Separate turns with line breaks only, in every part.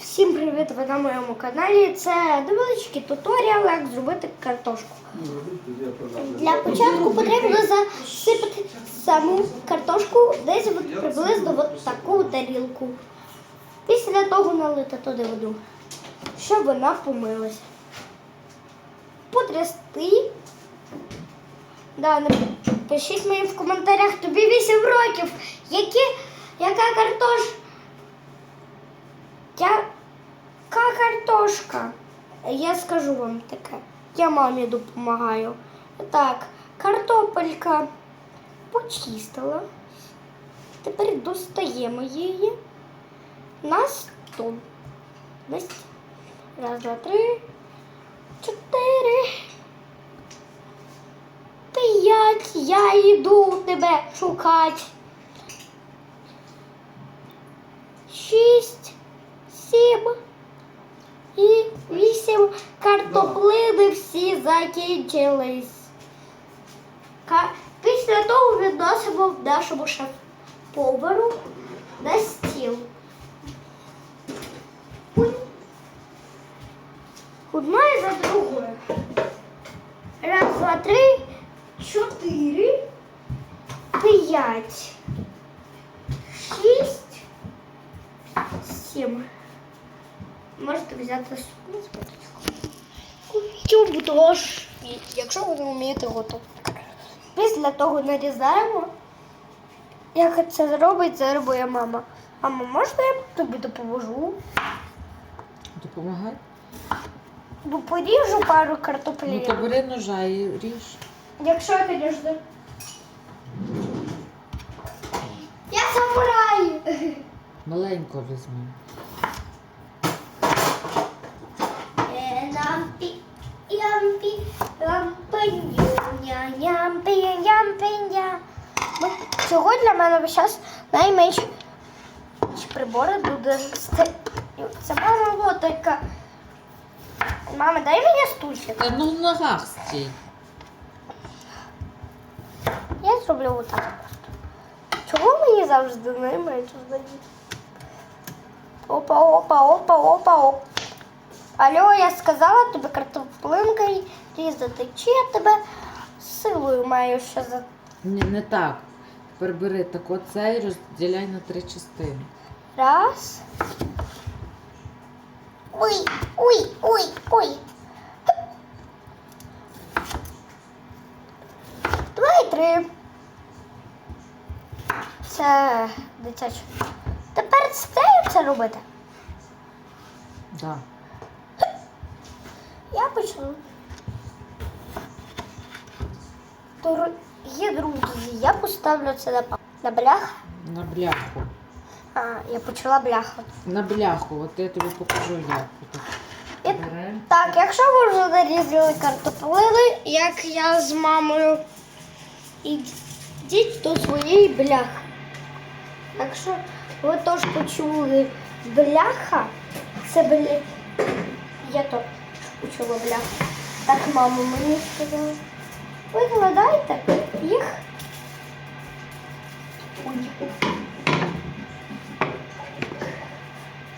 Всім привіт! Ви на моєму каналі. Це невеличкий туторіал, як зробити картошку. Для початку потрібно засипати саму картошку десь от приблизно в таку тарілку. Після того налити туди воду, щоб вона помилася. Потрясти. Да, напишіть мені в коментарях, тобі 8 років. Які, яка картошка? Картошка? Я скажу вам таке. Я мамі допомагаю. Так, картопелька почистила. Тепер достаємо її на стол. Раз, два, три, чотири. П'ять. Я йду тебе шукати. Шість, сім і вісім картоплини всі закінчились. Після того відносимо нашому шеф-повару на стіл. Одна і за другою. Раз, два, три, чотири, п'ять, шість, сім. Можете взяти сумку тож, якщо ви не вмієте готувати. Після того нарізаємо. Як це зробить, це робить мама. Мама, можна я тобі допоможу?
Допомагай.
Бо поріжу пару
Ну
картоплів.
то бери ножа і ріж.
Якщо я, звісно. Я самурай!
Маленько візьми.
Лампі, ямпі, Цього для мене весь час найменші прибори буде Це моя робота. Мама, дай мені стульчик.
Та ну в ногах стій.
Я зроблю отак просто. Чого мені завжди найменше здається? Опа, опа, опа, опа, опа. Алло, я сказала тобі картоплинкою різати. Чи я тебе силою маю ще за.
Ні, не так. Тепер бери так оце і розділяй на три частини.
Раз. Ой, ой, ой, ой. Два і три. Це дитяче. Тепер з нею це робити.
Да.
Я почну. Дорогі друзі, я поставлю це на, на блях.
На бляху.
А, я почала бляхати.
На бляху. От я тобі покажу як.
І. Так, якщо ви вже нарізали картоплини, як я з мамою, ідіть до своєї бляхи. Якщо ви теж почули бляха, це бля... Я то почула бляха. Так мама мені сказала. Викладайте їх.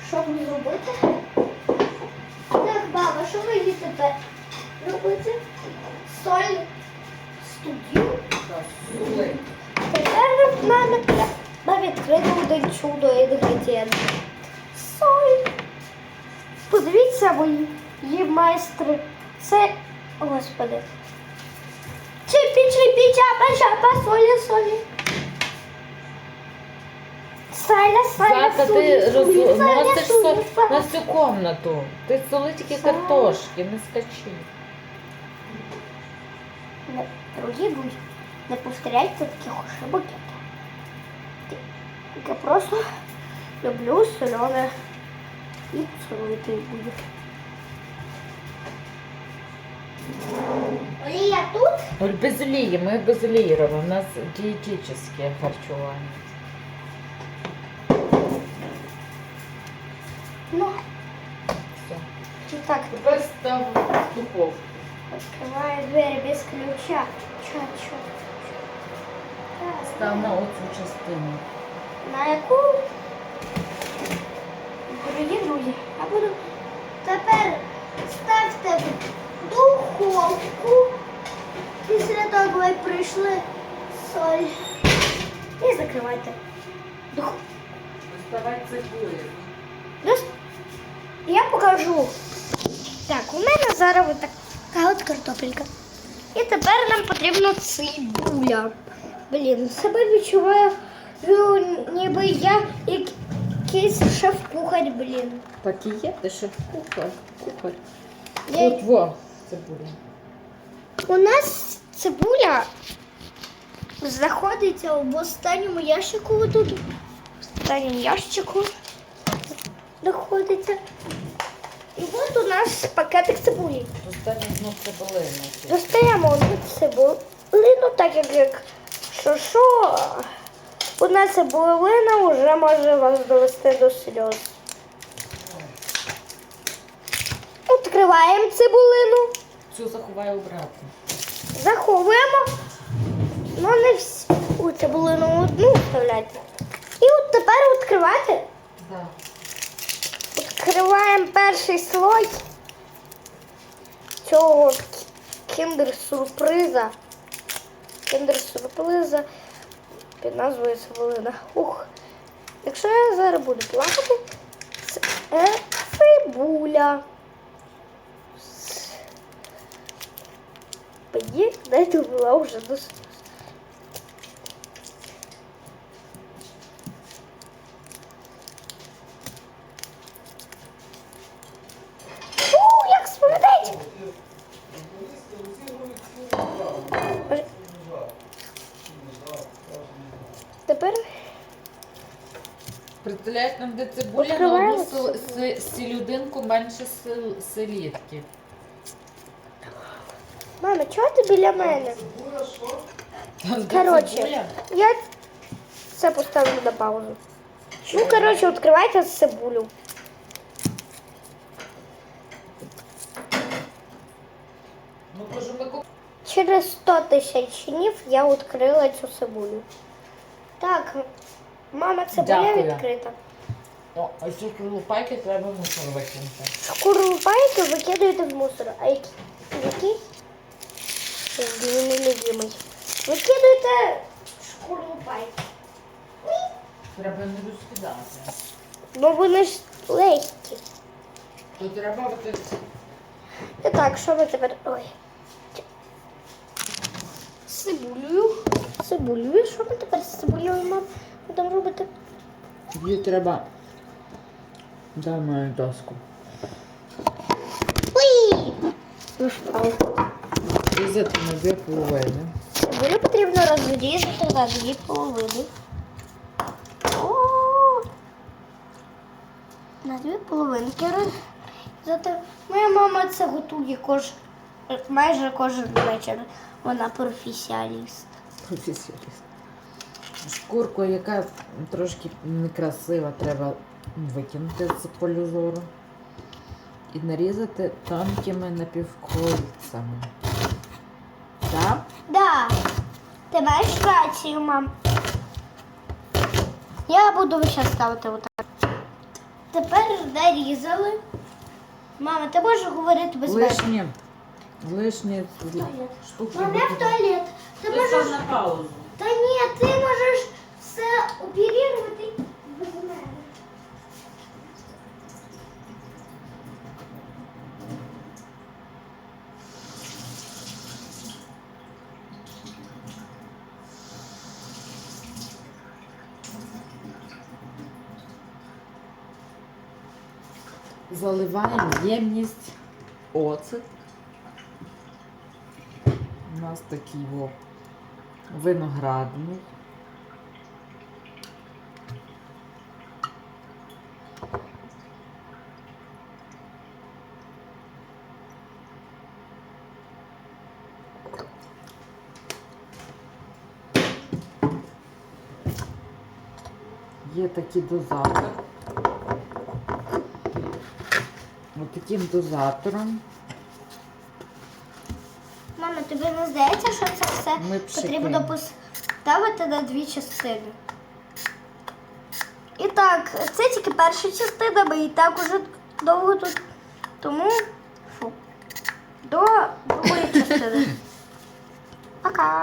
Що мені зробити? Так, баба, що мені тепер робити? Соль студію. Тепер в мене треба відкрити один чудо інгредієнт. Соль. Подивіться, мої майстри. Це, господи. Чипі, чипі, чапа, солі, солі. Саля, саля,
Зата,
солі,
ти
солі,
роз...
саля,
носиш
солі,
со...
саля.
на всю комнату. Ти соли тільки картошки, не скачи.
Не, Дорогі друзі, не повторяйте таких ошибок. як я. Я просто люблю солене і солити буду. Олія тут?
Оль, без олії, ми без олії робимо. У нас дієтичне харчування.
Ну,
Все.
чи так,
Тепер став в духовку.
відкриваю двері без ключа. Чо, чо?
Став на оцю частину.
На яку? дорогі друзі, я буду тепер ставте прийшли соль. І закривайте. Духовку.
Доставай цибулю.
Дос- Я покажу. Так, у мене зараз от така от картопелька. І тепер нам потрібна цибуля. Блін, себе відчуваю, ну, ніби я якийсь шеф-кухар, блін.
Так і є, ти ще кухар. Кухар.
Я-
Тут во цибуля.
У нас цибуля знаходиться в останньому ящику тут. В останньому ящику знаходиться. І от у нас пакетик цибулі.
Останнє знов цибулина.
Достаємо одну цибулину, так як, як що що, одна цибулина вже може вас довести до сльоз. Відкриваємо цибулину,
Цю заховаю обратно.
Заховуємо, ну не всю цибулину одну вставляйте. І от тепер відкривати.
Да.
Відкриваємо перший слой цього кіндер-сюрприза. Кіндер-сюрприза під назвою Цибулина. Ух. Якщо я зараз буду плакати, це цибуля. Мені дайте була вже до сліз. Як смердить! Тепер
Представляєш, нам де цибуля на
Відкриваємо
одну сел-
цибулю.
се- селюдинку менше сел- селідки.
Мама, чого ти біля мене? Коротше, я це поставлю на паузу. Ну, коротше, відкривайте цибулю.
Ну
Через 100 тисяч днів я відкрила цю цибулю. Так, мама, цибуля
Дякую.
відкрита.
О, ось ці крупайки треба мусор викинути.
Шкурупайки викидуєте в мусор. А які? Які? Мій нелюбимий. Викидуєте шкурупайки.
Треба не розкидати.
Бо вони ж легкі.
То треба от
І так, що ми тепер. Ой. З Цибулею. З Цибулею. Що ми тепер з цибулею мам будемо робити?
її треба. Дай мою доску.
Уй! Ну впав.
Різати на дві половини.
Цибулю потрібно розрізати на дві половини. На дві половинки розрізати. Моя мама це готує кож... майже кожен вечір. Вона професіоналіст.
Професіоналіст. Шкурку, яка трошки некрасива, треба викинути з полю зору. І нарізати тонкими напівкольцями. Так?
Да. Ти маєш рацію, мам. Я буду час ставити отак. Тепер нарізали. Мама, ти можеш говорити без мене?
Лишні. Лишні штуки.
Мам, я в туалет. Ти можеш.
на паузу.
Та ні, ти можеш все оперувати
Заливаємо ємність оцет. У нас такий о, виноградний. Є такий дозатор. Ось таким дозатором
Мама, тобі не здається, що це все
Ми
потрібно поставити на дві частини. І так, це тільки перша частина, ми і так уже довго тут. Тому фу. До другої частини. Пока.